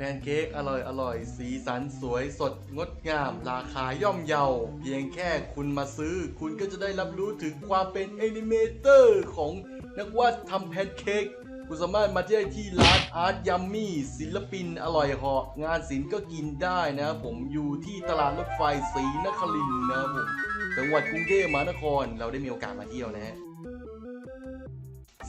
แพนเค้กอร่อยอร่อย สีสันสวยสดงดงาม ราคาย่อมเยา เพียงแค่คุณมาซื้อ คุณก็จะได้รับรู้ถึงความเป็นแอนิเมเตอร์ของนักวาดทำแพนเค้กคุณสามารถมาที่ได้ที่ร้านอาร์ตยัมมี่ศิลปินอร่อยเหาะงานศิลป์ก็กินได้นะครับผมอยู่ที่ตลาดรถไฟศรีนครินทร์นะครับผมจังหวัดกรุงเทพมหานครเราได้มีโอกาสมาเที่ยวนะฮะ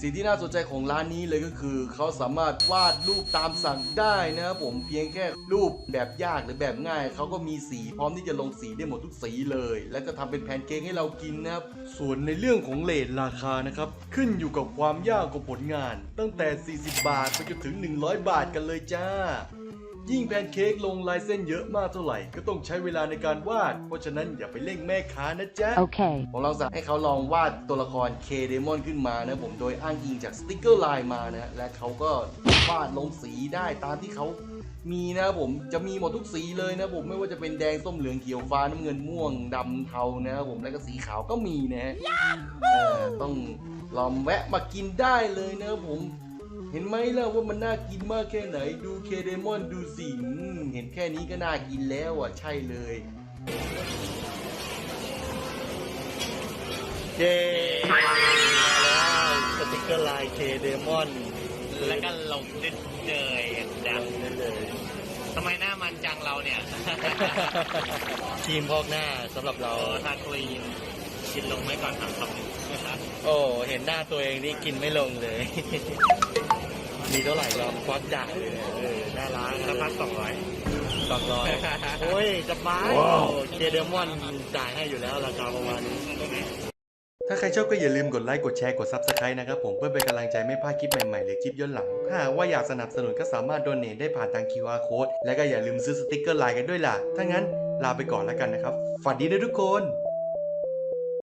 สิ่งที่น่าสนใจของร้านนี้เลยก็คือ เขาสามารถวาดรูปตามสั่งได้นะครับผมเพียงแค่รูปแบบยากหรือแบบง่าย เขาก็มีสีพร้อมที่จะลงสีได้หมดทุกสีเลย แล้วก็ทำเป็นแพนเค้กให้เรากินนะครับส่วนในเรื่องของเลทราคานะครับขึ้นอยู่กับความยากของผลงาน ตั้งแต่ 40 บาทไปจนถึง 100 บาทกันเลยจ้า ยิ่งแพนเค้กลงลายเส้นเยอะมากเท่าไหร่ ก็ต้องใช้เวลาในการวาด เพราะฉะนั้นอย่าไปเร่งแม่ค้านะจ๊ะ Okay. ผมลองสั่งให้เขาลองวาดตัวละครเคเดมอนขึ้นมานะผมโดยอ้างอิงจากสติกเกอร์ไลน์มานะและเขาก็วาดลงสีได้ตามที่เขามีนะครับผมจะมีหมดทุกสีเลยนะผมไม่ว่าจะเป็นแดงส้มเหลืองเขียวฟ้าน้ำเงินม่วงดำเทานะครับผมแล้วก็สีขาวก็มีนะฮะเอ่อต้องลองแวะมากินได้เลยนะครับผม เห็นไหมล่ะว่ามันน่ากินมากแค่ไหน ดูเคเดมอนดูสิอืมเห็นแค่นี้ก็น่ากินแล้วอะใช่เลยเย้มาแล้วสติกเกอร์ลายเคเดมอนแล้วก็ลงดึดเจยอย่างดังนั่นเลยทำไมหน้ามันจังเราเนี่ยครีมพอกหน้าสำหรับเราเออทาครีมกินลงไว้ก่อนถามคำหนึ่งนะครับโอ้ เห็นหน้าตัวเองนี่กินไม่ลงเลย มีเท่าไหร่ยอมควักจ่ายเลยเนี่ยเออน่ารักสักพักสองร้อยสองร้อยโอ้ยจะบ้าเคเดมอนจ่ายให้อยู่แล้วราคาประมาณนี้ถ้าใครชอบก็อย่าลืมกดไลค์กดแชร์กด Subscribe นะครับผมเพื่อเป็นกำลังใจไม่พลาดคลิปใหม่ๆ หรือคลิปย้อนหลัง ถ้าหากว่าอยากสนับสนุนก็สามารถโดเนทได้ผ่านทาง QR Code และก็อย่าลืมซื้อสติกเกอร์ไลน์กันด้วยล่ะ ถ้างั้นลาไปก่อนแล้วกันนะครับฝันดีนะทุกคน